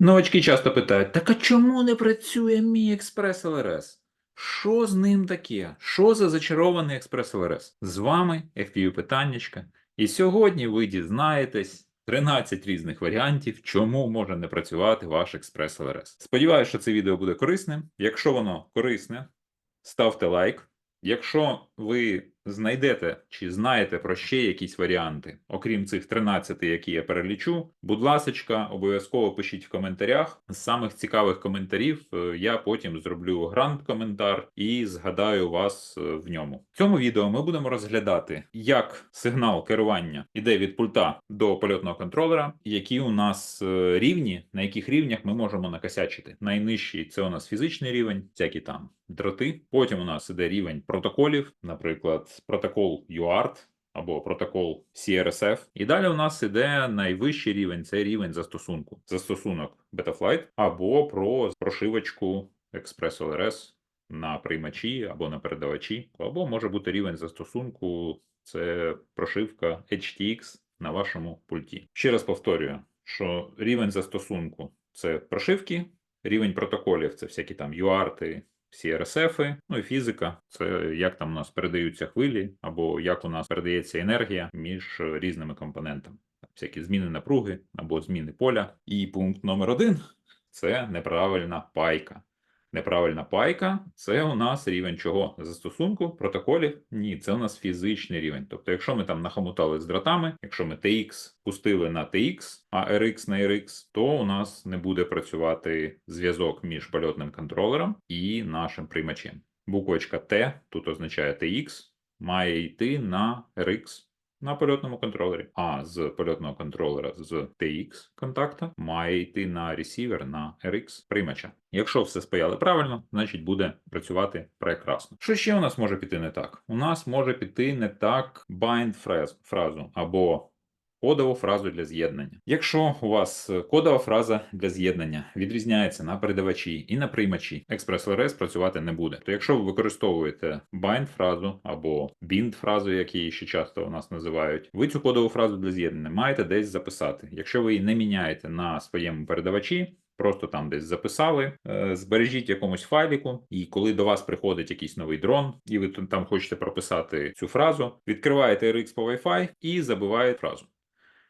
Новачки часто питають: так а чому не працює мій експрес ЛРС? Що з ним таке? Що за зачарований експрес ЛРС? З вами FPU питаннячка. І сьогодні ви дізнаєтесь 13 різних варіантів, чому може не працювати ваш експрес ЛРС. Сподіваюся, що це відео буде корисним. Якщо воно корисне, ставте лайк. Якщо ви знайдете чи знаєте про ще якісь варіанти, окрім цих 13, які я перелічу, будь ласочка, обов'язково пишіть в коментарях. З самих цікавих коментарів е, я потім зроблю грант-коментар і згадаю вас е, в ньому. В цьому відео ми будемо розглядати, як сигнал керування іде від пульта до польотного контролера, які у нас е, рівні, на яких рівнях ми можемо накосячити. Найнижчий це у нас фізичний рівень, всякі там дроти. Потім у нас іде рівень протоколів, наприклад, протокол UART або протокол CRSF. І далі у нас іде найвищий рівень це рівень застосунку. Застосунок Betaflight або про прошивочку Express LRS на приймачі або на передавачі, або може бути рівень застосунку, це прошивка HTX на вашому пульті. Ще раз повторюю, що рівень застосунку це прошивки, рівень протоколів це всякі там UART, РСФи, ну і фізика це як там у нас передаються хвилі, або як у нас передається енергія між різними компонентами, всякі зміни напруги або зміни поля. І пункт номер один це неправильна пайка. Неправильна пайка це у нас рівень чого? Застосунку, протоколів? Ні, це у нас фізичний рівень. Тобто, якщо ми там нахомутали з дротами, якщо ми TX пустили на TX, а RX на RX, то у нас не буде працювати зв'язок між польотним контролером і нашим приймачем. Буквочка Т тут означає TX, має йти на RX на польотному контролері, а з польотного контролера з TX контакта має йти на ресівер на RX приймача. Якщо все спаяли правильно, значить буде працювати прекрасно. Що ще у нас може піти не так? У нас може піти не так bind фраз, фразу або кодову фразу для з'єднання. Якщо у вас кодова фраза для з'єднання відрізняється на передавачі і на приймачі, LRS працювати не буде. То якщо ви використовуєте bind фразу або bind фразу, як її ще часто у нас називають, ви цю кодову фразу для з'єднання маєте десь записати. Якщо ви її не міняєте на своєму передавачі. Просто там десь записали, е, збережіть якомусь файліку, і коли до вас приходить якийсь новий дрон, і ви там хочете прописати цю фразу, відкриваєте RX по Wi-Fi і забиваєте фразу.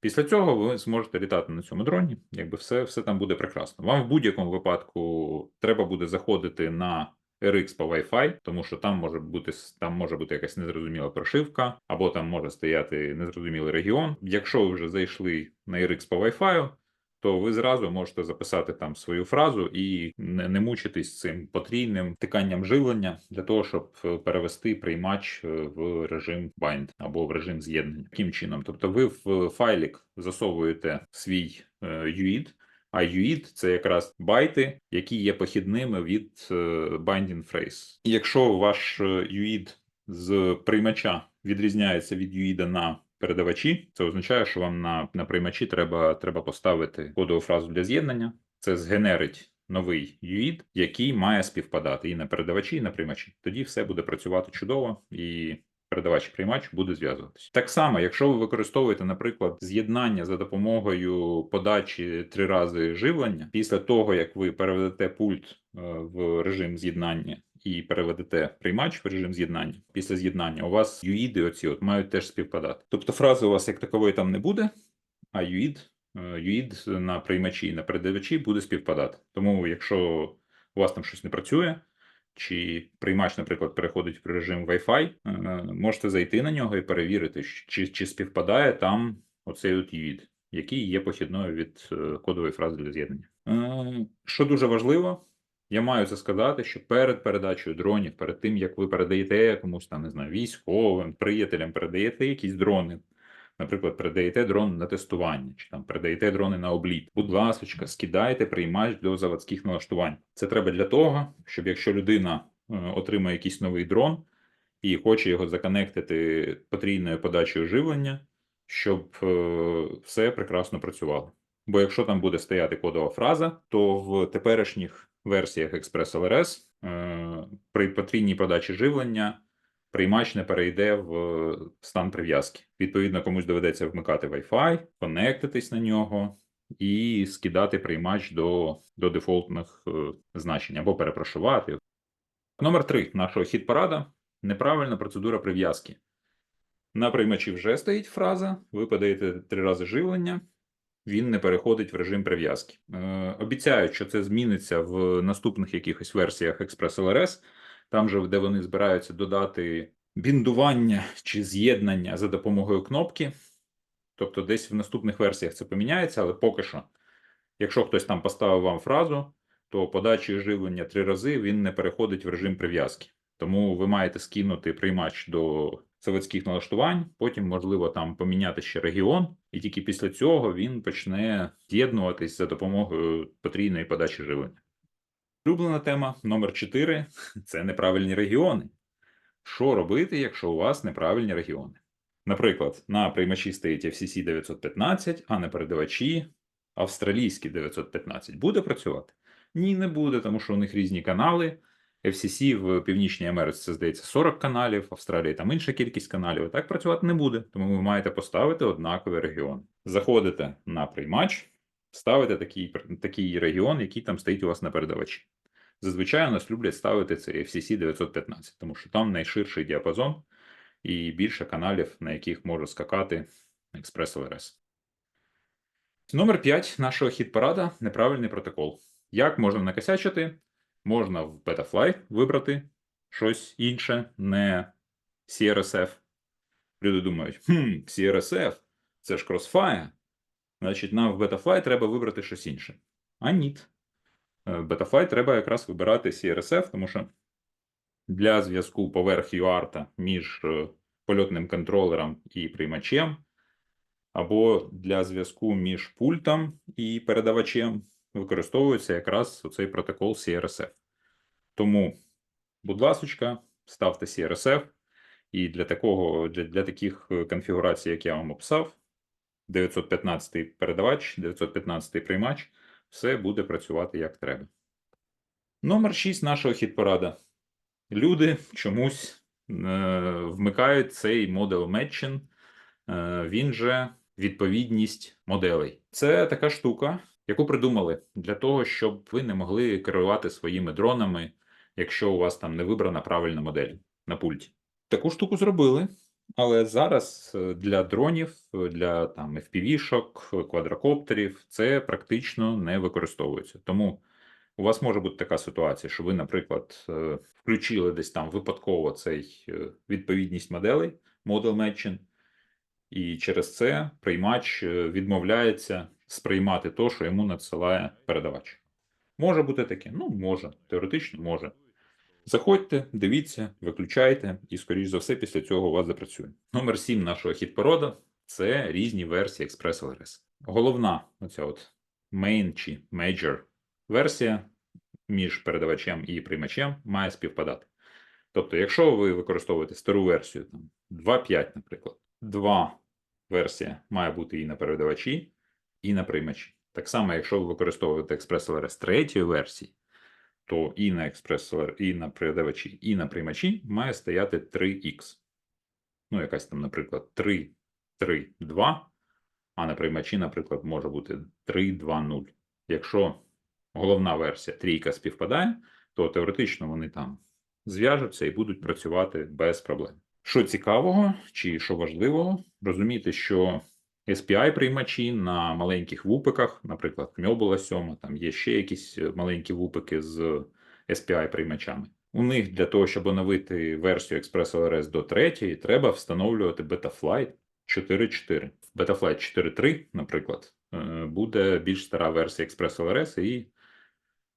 Після цього ви зможете літати на цьому дроні, якби все все там буде прекрасно. Вам в будь-якому випадку треба буде заходити на RX по Wi-Fi, тому що там може бути там може бути якась незрозуміла прошивка, або там може стояти незрозумілий регіон. Якщо ви вже зайшли на RX по Wi-Fi, то ви зразу можете записати там свою фразу і не, не мучитись цим потрійним тиканням живлення для того, щоб е, перевести приймач е, в режим bind або в режим з'єднання. Таким чином, тобто, ви в файлік засовуєте свій е, UID, а UID – це якраз байти, які є похідними від binding phrase. І якщо ваш UID з приймача відрізняється від UID на передавачі, це означає, що вам на на приймачі треба треба поставити кодову фразу для з'єднання. Це згенерить новий UID, який має співпадати і на передавачі, і на приймачі. Тоді все буде працювати чудово і. Передавач приймач буде зв'язуватися. Так само, якщо ви використовуєте, наприклад, з'єднання за допомогою подачі три рази живлення, після того як ви переведете пульт е, в режим з'єднання і переведете приймач в режим з'єднання. Після з'єднання у вас юїди оці от мають теж співпадати. Тобто фрази у вас як такової там не буде, а юїд, юїд на приймачі і на передавачі буде співпадати. Тому, якщо у вас там щось не працює, чи приймач, наприклад, переходить в режим Wi-Fi, е, можете зайти на нього і перевірити, чи чи співпадає там оцей от UID, який є похідною від е, кодової фрази для з'єднання. Е, що дуже важливо, я маю це сказати, що перед передачею дронів, перед тим як ви передаєте комусь там, не знаю, військовим, приятелям, передаєте якісь дрони. Наприклад, передаєте дрон на тестування, чи там передаєте дрони на обліт. Будь ласка, скидайте приймач до заводських налаштувань. Це треба для того, щоб якщо людина е, отримає якийсь новий дрон і хоче його законектити потрійною подачею живлення, щоб е, все прекрасно працювало. Бо якщо там буде стояти кодова фраза, то в теперішніх версіях Express LRS е, при потрійній подачі живлення приймач не перейде в стан прив'язки. Відповідно, комусь доведеться вмикати Wi-Fi, конектитись на нього, і скидати приймач до, до дефолтних е, значень або перепрошувати. Номер 3 нашого хіт-парада неправильна процедура прив'язки. На приймачі вже стоїть фраза, ви подаєте три рази живлення, він не переходить в режим прив'язки. Е, обіцяють, що це зміниться в наступних якихось версіях LRS, там же, де вони збираються додати біндування чи з'єднання за допомогою кнопки. Тобто десь в наступних версіях це поміняється, але поки що, якщо хтось там поставив вам фразу, то подачі живлення три рази він не переходить в режим прив'язки. Тому ви маєте скинути приймач до заводських налаштувань, потім, можливо, там поміняти ще регіон, і тільки після цього він почне з'єднуватись за допомогою потрійної подачі живлення. Улюблена тема номер 4 це неправильні регіони. Що робити, якщо у вас неправильні регіони? Наприклад, на приймачі стоїть FCC 915, а на передавачі австралійські 915. Буде працювати? Ні, не буде, тому що у них різні канали. FCC в Північній Америці це здається 40 каналів, в Австралії там інша кількість каналів. Так працювати не буде, тому ви маєте поставити однаковий регіон. Заходите на приймач, ставите такий, такий регіон, який там стоїть у вас на передавачі. Зазвичай у нас люблять ставити це FCC 915, тому що там найширший діапазон і більше каналів, на яких може скакати Express LRS. Номер 5 нашого хіт-парада неправильний протокол. Як можна накосячити? Можна в Betafly вибрати щось інше, не CRSF. Люди думають, хм, CRSF це ж Crossfire. Значить, нам в Betafly треба вибрати щось інше. А ні. В Betafly треба якраз вибирати CRSF, тому що для зв'язку поверх UART між е, польотним контролером і приймачем, або для зв'язку між пультом і передавачем використовується якраз цей протокол CRSF. Тому, будь ласка, ставте CRSF, і для такого, для, для таких е, конфігурацій, як я вам описав, 915 передавач, 915 приймач, все буде працювати як треба. Номер 6 нашого хіт-порада. Люди чомусь е, вмикають цей модел Matching, е, він же відповідність моделей. Це така штука, яку придумали для того, щоб ви не могли керувати своїми дронами, якщо у вас там не вибрана правильна модель на пульті. Таку штуку зробили, але зараз е, для дронів, для там FPV-шок, квадрокоптерів це практично не використовується. Тому у вас може бути така ситуація, що ви, наприклад, е, включили десь там випадково цей е, відповідність моделей, Model Matching, і через це приймач відмовляється сприймати то, що йому надсилає передавач. Може бути таке? Ну, може, теоретично може. Заходьте, дивіться, виключайте, і, скоріш за все, після цього у вас запрацює. Номер 7 нашого хіт-порода це різні версії Express LRS. Головна, оця от main чи major версія між передавачем і приймачем має співпадати. Тобто, якщо ви використовуєте стару версію, там 2.5, наприклад, 2 версія має бути і на передавачі, і на приймачі. Так само, якщо ви використовуєте Express LRS третьої версії, то і на LR, і на передавачі, і на приймачі має стояти 3X. Ну, якась там, наприклад, 3, 3, 2, а на приймачі, наприклад, може бути 3, 2, 0. Якщо головна версія трійка співпадає, то теоретично вони там зв'яжуться і будуть працювати без проблем. Що цікавого чи що важливого, розуміти, що SPI приймачі на маленьких вупиках, наприклад, Мьобула 7, там є ще якісь е, маленькі вупики з SPI приймачами. У них для того, щоб оновити версію Express LRS до 3, треба встановлювати Betaflight 4.4. Betaflight 4.3, наприклад, е, буде більш стара версія Express LRS, і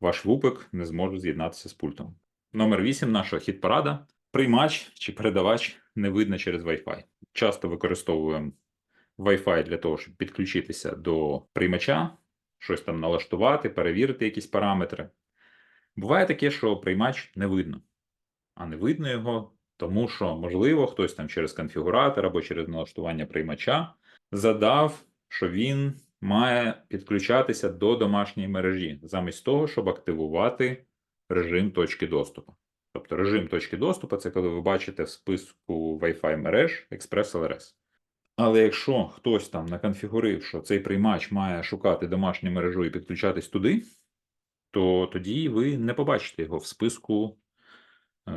ваш вупик не зможе з'єднатися з пультом. Номер 8 нашого хіт-парада. Приймач чи передавач не видно через Wi-Fi. Часто використовуємо Wi-Fi для того, щоб підключитися до приймача, щось там налаштувати, перевірити якісь параметри. Буває таке, що приймач не видно. А не видно його, тому що, можливо, хтось там через конфігуратор або через налаштування приймача задав, що він має підключатися до домашньої мережі, замість того, щоб активувати режим точки доступу. Тобто режим точки доступу це коли ви бачите в списку Wi-Fi мереж Express LRS. Але якщо хтось там наконфігурив, що цей приймач має шукати домашню мережу і підключатись туди, то тоді ви не побачите його в списку. Е,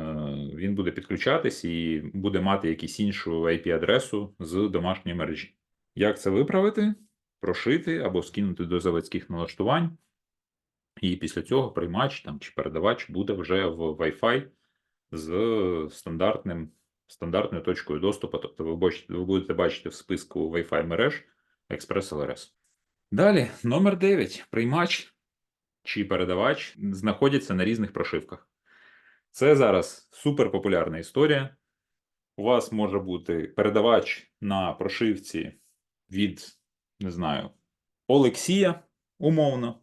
Він буде підключатись і буде мати якусь іншу IP-адресу з домашньої мережі. Як це виправити? Прошити або скинути до заводських налаштувань. І після цього приймач там, чи передавач буде вже в Wi-Fi з стандартним, стандартною точкою доступу. Тобто ви, бачите, ви будете бачити в списку Wi-Fi мереж Express Далі, номер 9. Приймач чи передавач знаходяться на різних прошивках. Це зараз суперпопулярна історія. У вас може бути передавач на прошивці від, не знаю, Олексія, умовно,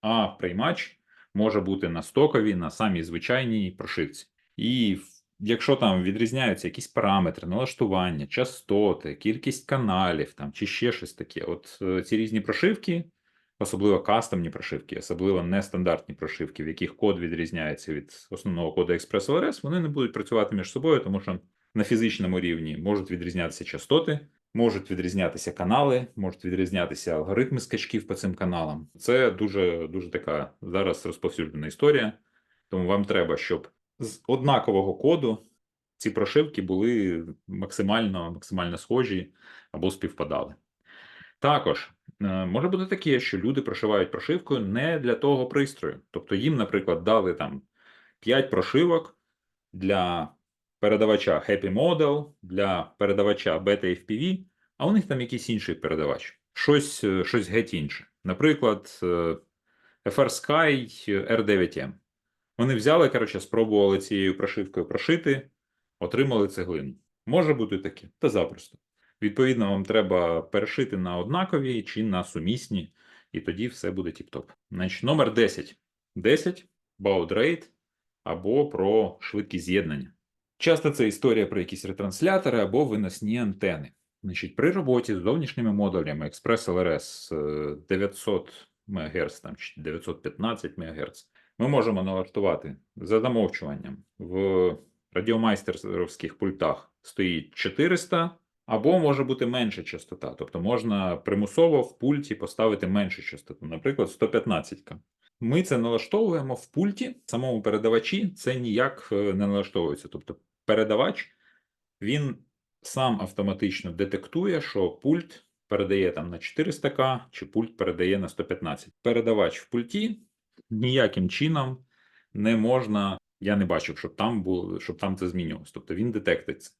а приймач може бути на стоковій, на самій звичайній прошивці. І якщо там відрізняються якісь параметри, налаштування, частоти, кількість каналів там, чи ще щось таке, от е, ці різні прошивки, особливо кастомні прошивки, особливо нестандартні прошивки, в яких код відрізняється від основного коду ExpressLRS, вони не будуть працювати між собою, тому що на фізичному рівні можуть відрізнятися частоти, можуть відрізнятися канали, можуть відрізнятися алгоритми скачків по цим каналам. Це дуже дуже така зараз розповсюджена історія. Тому вам треба, щоб з однакового коду ці прошивки були максимально, максимально схожі або співпадали. Також е, може бути таке, що люди прошивають прошивку не для того пристрою. Тобто їм, наприклад, дали там 5 прошивок для передавача Happy Model, для передавача Beta FPV, а у них там якийсь інший передавач, щось, е, щось геть інше. Наприклад, е, FR Sky R9M. Вони взяли, коротше, спробували цією прошивкою прошити, отримали цеглину. Може бути таке, та запросто. Відповідно, вам треба перешити на однакові чи на сумісні, і тоді все буде тіп-топ. Значить, номер 10. 10 baud rate або про швидкість з'єднання. Часто це історія про якісь ретранслятори або виносні антени. Значить, при роботі з зовнішніми модулями Express LRS е, 900 МГц чи 915 МГц ми можемо налаштувати за замовчуванням в радіомайстерських пультах стоїть 400, або може бути менша частота. Тобто можна примусово в пульті поставити меншу частоту, наприклад, 115. Ми це налаштовуємо в пульті, самому передавачі це ніяк е, не налаштовується. Тобто передавач він сам автоматично детектує, що пульт передає там на 400к чи пульт передає на 115. Передавач в пульті ніяким чином не можна. Я не бачив, щоб там було, щоб там це змінювалося. Тобто він детектиться.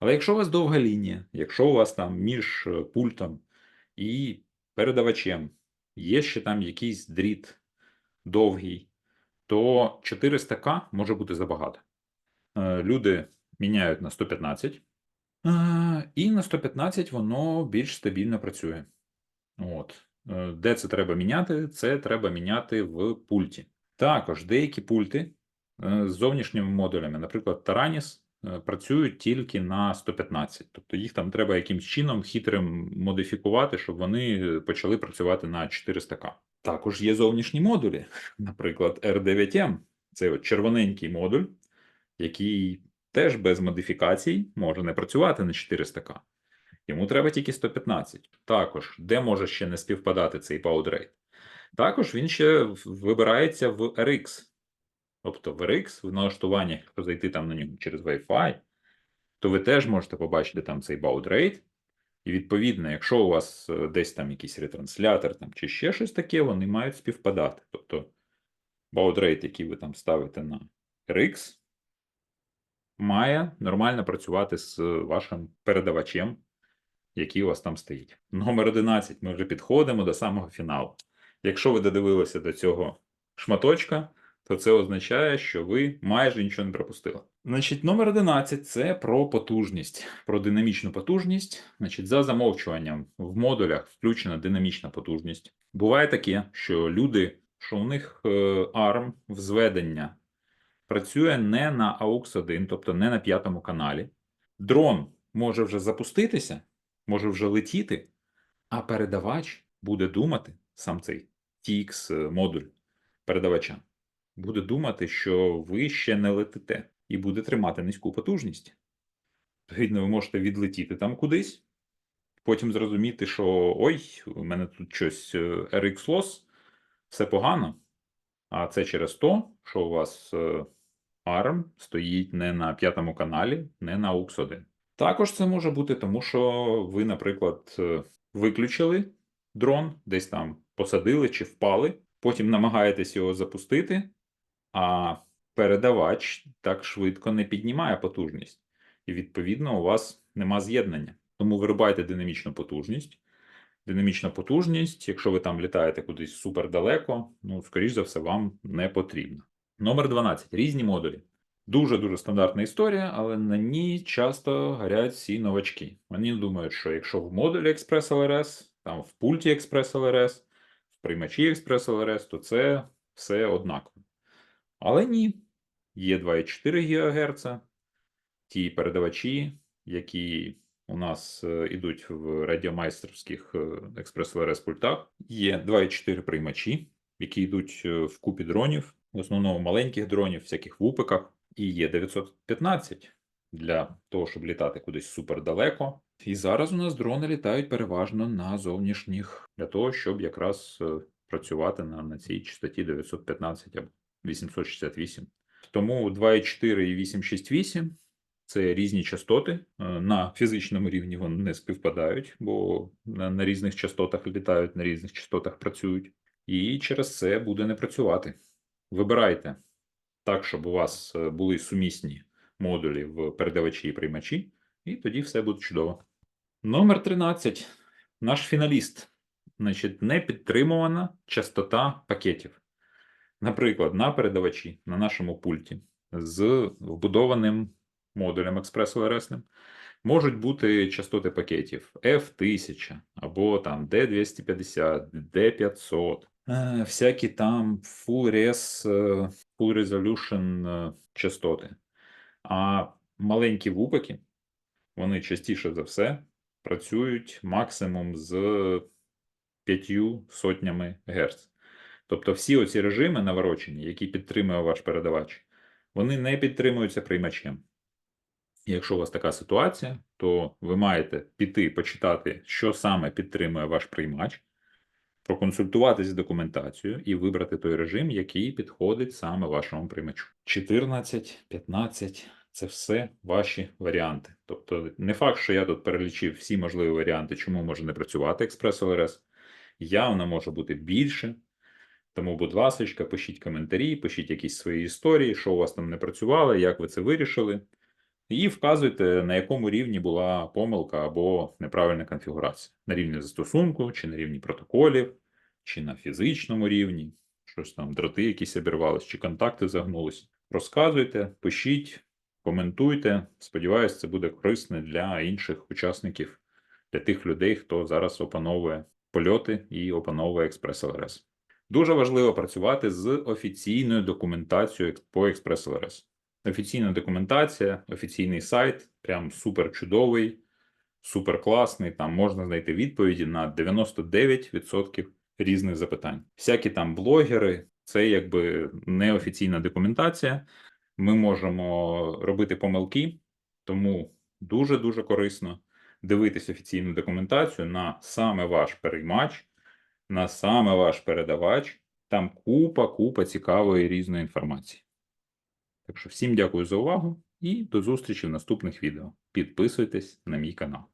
Але якщо у вас довга лінія, якщо у вас там між е, пультом і передавачем є ще там якийсь дріт довгий, то 400к може бути забагато. Е, Люди міняють на 115, е, і на 115 воно більш стабільно працює. От. Е, Де це треба міняти? Це треба міняти в пульті. Також деякі пульти е, з зовнішніми модулями, наприклад, Taranis, е, працюють тільки на 115. Тобто їх там треба якимсь чином хитрим модифікувати, щоб вони почали працювати на 400к. Також є зовнішні модулі, наприклад, R9M. Це от червоненький модуль, який теж без модифікацій може не працювати на 400к. Йому треба тільки 115. Також, де може ще не співпадати цей rate? Також він ще вибирається в RX. Тобто в RX, в налаштуваннях, якщо зайти там на нього через Wi-Fi, то ви теж можете побачити там цей rate. І відповідно, якщо у вас е, десь там якийсь ретранслятор там, чи ще щось таке, вони мають співпадати. Тобто rate, який ви там ставите на RX, має нормально працювати з вашим передавачем, який у вас там стоїть. Номер 11. Ми вже підходимо до самого фіналу. Якщо ви додивилися до цього шматочка, то це означає, що ви майже нічого не пропустили. Значить, номер 11 це про потужність, про динамічну потужність. Значить, за замовчуванням в модулях включена динамічна потужність. Буває таке, що люди, що у них е, ARM в зведення працює не на AUX 1, тобто не на п'ятому каналі. Дрон може вже запуститися, може вже летіти, а передавач буде думати, сам цей TX модуль передавача, буде думати, що ви ще не летите, і буде тримати низьку потужність. Відповідно, ви можете відлетіти там кудись, потім зрозуміти, що ой, у мене тут щось е, RX Loss, все погано. А це через то, що у вас е, ARM стоїть не на п'ятому каналі, не на AUX 1. Також це може бути тому, що ви, наприклад, е, виключили дрон, десь там посадили чи впали, потім намагаєтесь його запустити, а передавач так швидко не піднімає потужність. І відповідно у вас нема з'єднання. Тому вирубайте динамічну потужність. Динамічна потужність, якщо ви там літаєте кудись супер далеко, ну, скоріш за все, вам не потрібно. Номер 12. Різні модулі. Дуже-дуже стандартна історія, але на ній часто гарять всі новачки. Вони думають, що якщо в модулі Express LRS, там в пульті Express LRS, в приймачі Express LRS, то це все однаково. Але ні. Є 2,4 ГГц, ті передавачі, які у нас е, ідуть в радіомайстерських е, Express LRS пультах. Є 2,4 приймачі, які йдуть е, в купі дронів, в основному маленьких дронів, всяких вупиках. І є 915 для того, щоб літати кудись супердалеко. І зараз у нас дрони літають переважно на зовнішніх, для того, щоб якраз е, працювати на, на цій частоті 915 або 868. Тому 2,4 і 868 це різні частоти. Е, На фізичному рівні вони не співпадають, бо на різних частотах літають, на різних частотах працюють. І через це буде не працювати. Вибирайте так, щоб у вас е, були сумісні модулі в передавачі і приймачі, і тоді все буде чудово. Номер 13. Наш фіналіст. Значить, не підтримувана частота пакетів. Наприклад, на передавачі на нашому пульті з вбудованим модулем Express LRS можуть бути частоти пакетів F1000 або там D250, D500, е, всякі там Full Res, е, Full Resolution е, частоти. А маленькі вупаки, вони частіше за все працюють максимум з п'ятью сотнями Гц. Тобто всі оці режими наворочені, які підтримує ваш передавач, вони не підтримуються приймачем. Якщо у вас така ситуація, то ви маєте піти почитати, що саме підтримує ваш приймач, проконсультуватися з документацією і вибрати той режим, який підходить саме вашому приймачу. 14, 15 це все ваші варіанти. Тобто, не факт, що я тут перелічив всі можливі варіанти, чому може не працювати Express LRS. Явно може бути більше. Тому, будь ласка, пишіть коментарі, пишіть якісь свої історії, що у вас там не працювало, як ви це вирішили. І вказуйте, на якому рівні була помилка або неправильна конфігурація. На рівні застосунку, чи на рівні протоколів, чи на фізичному рівні, щось там, дроти якісь обірвались, чи контакти загнулись. Розказуйте, пишіть, коментуйте. Сподіваюсь, це буде корисно для інших учасників, для тих людей, хто зараз опановує польоти і опановує LRS. Дуже важливо працювати з офіційною документацією по LRS. Офіційна документація, офіційний сайт, прям супер чудовий, супер класний. Там можна знайти відповіді на 99% різних запитань. Всякі там блогери, це якби неофіційна документація. Ми можемо робити помилки, тому дуже-дуже корисно дивитись офіційну документацію на саме ваш переймач, на саме ваш передавач. Там купа, купа цікавої різної інформації. Так що всім дякую за увагу і до зустрічі в наступних відео. Підписуйтесь на мій канал.